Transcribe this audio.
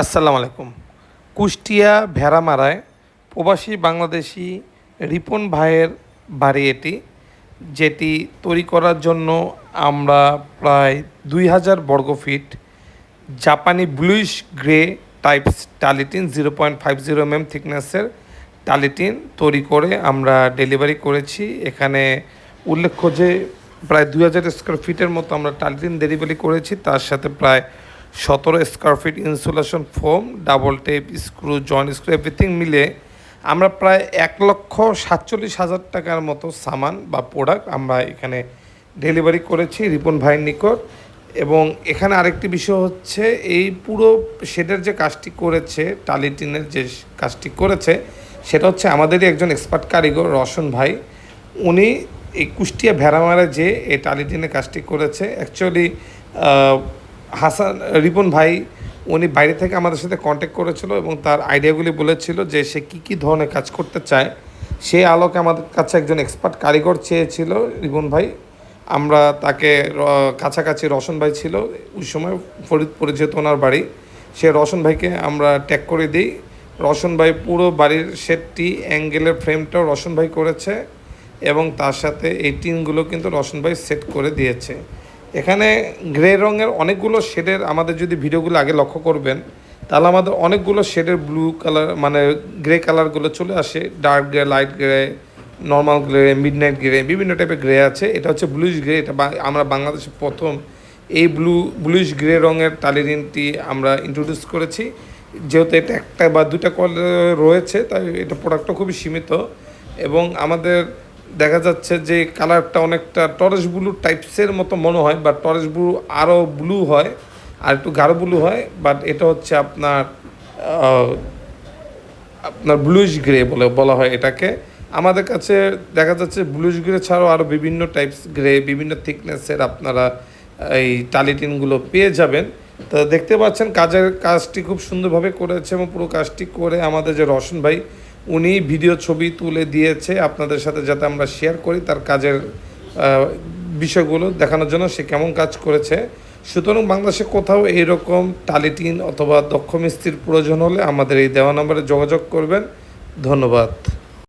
আসসালামু আলাইকুম। কুষ্টিয়া ভেড়ামারায় প্রবাসী বাংলাদেশি রিপন ভাইয়ের বাড়ি এটি, যেটি তৈরি করার জন্য আমরা প্রায় দুই হাজার বর্গ ফিট জাপানি bluish grey types টালিটিন, zero point five zero M M থিকনেসের টালিটিন তৈরি করে আমরা ডেলিভারি করেছি। এখানে উল্লেখ্য যে প্রায় দুই হাজার স্কোয়ার ফিটের মতো আমরা টালিটিন ডেলিভারি করেছি, তার সাথে প্রায় সতেরো square feet insulation foam double tape screw joint screw everything মিলে আমরা প্রায় এক লক্ষ সাতচল্লিশ হাজার টাকার মতো সামান বা প্রোডাক্ট আমরা এখানে ডেলিভারি করেছি রিপন ভাইয়ের নিকট। এবং এখানে আরেকটি বিষয় হচ্ছে, এই পুরো শেডের যে কাজটি করেছে টালিটিনের যে কাজটি করেছে, সেটা হচ্ছে আমাদেরই একজন এক্সপার্ট কারিগর রশন ভাই। উনি এই কুষ্টিয়া ভেড়ামারা যে এই টালিটিনের কাজটি করেছে অ্যাকচুয়ালি হাসান, রিপন ভাই, উনি বাইরে থেকে আমাদের সাথে কন্ট্যাক্ট করেছিল এবং তার আইডিয়াগুলি বলেছিল যে সে কী কী ধরনের কাজ করতে চায়। সেই আলোকে আমাদের কাছে একজন এক্সপার্ট কারিগর চেয়েছিল, রিপন ভাই। আমরা তাকে কাছাকাছি রশন ভাই ছিল, ওই সময় ফরিদপুরে যেহেতু ওনার বাড়ি, সে রশন ভাইকে আমরা ট্যাগ করে দিই। রশন ভাই পুরো বাড়ির সেটটি অ্যাঙ্গেলের ফ্রেমটাও রশন ভাই করেছে এবং তার সাথে এই টিনগুলো কিন্তু রশন ভাই সেট করে দিয়েছে। এখানে গ্রে রঙের অনেকগুলো শেডের আমাদের যদি ভিডিওগুলো আগে লক্ষ্য করবেন, তাহলে আমাদের অনেকগুলো শেডের ব্লু কালার মানে গ্রে কালারগুলো চলে আসে। Dark grey light grey normal grey midnight grey বিভিন্ন টাইপের গ্রে আছে। এটা হচ্ছে ব্লুইশ গ্রে এটা আমরা বাংলাদেশে প্রথম এই ব্লু ব্লুইশ গ্রে রঙের টালিরিনটি আমরা ইন্ট্রোডিউস করেছি। যেহেতু এটা একটা বা দুটা কলার রয়েছে, তাই এটা প্রোডাক্টটা খুবই সীমিত। এবং আমাদের দেখা যাচ্ছে যে কালারটা অনেকটা টরেস ব্লু টাইপসের মতো মনে হয় বা টরেস ব্লু আরও ব্লু হয় আর একটু গাঢ় ব্লু হয় বাট এটা হচ্ছে আপনার আপনার ব্লুইশ গ্রে বলে বলা হয় এটাকে। আমাদের কাছে দেখা যাচ্ছে ব্লুইশ গ্রে ছাড়াও আরও বিভিন্ন টাইপস গ্রে বিভিন্ন থিকনেসের আপনারা এই টালিটিনগুলো পেয়ে যাবেন। তো দেখতে পাচ্ছেন কাজের কাজটি খুব সুন্দরভাবে করেছে এবং পুরো কাজটি করে আমাদের যে রশন ভাই উনি ভিডিও ছবি তুলে দিয়েছে আপনাদের সাথে যাতে আমরা শেয়ার করি তার কাজের বিষয়গুলো দেখানোর জন্য সে কেমন কাজ করেছে। সুতরাং বাংলাদেশে কোথাও এইরকম টালিটিন অথবা দক্ষ মিস্ত্রির প্রয়োজন হলে আমাদের এই দেওয়া নম্বরে যোগাযোগ করবেন। ধন্যবাদ।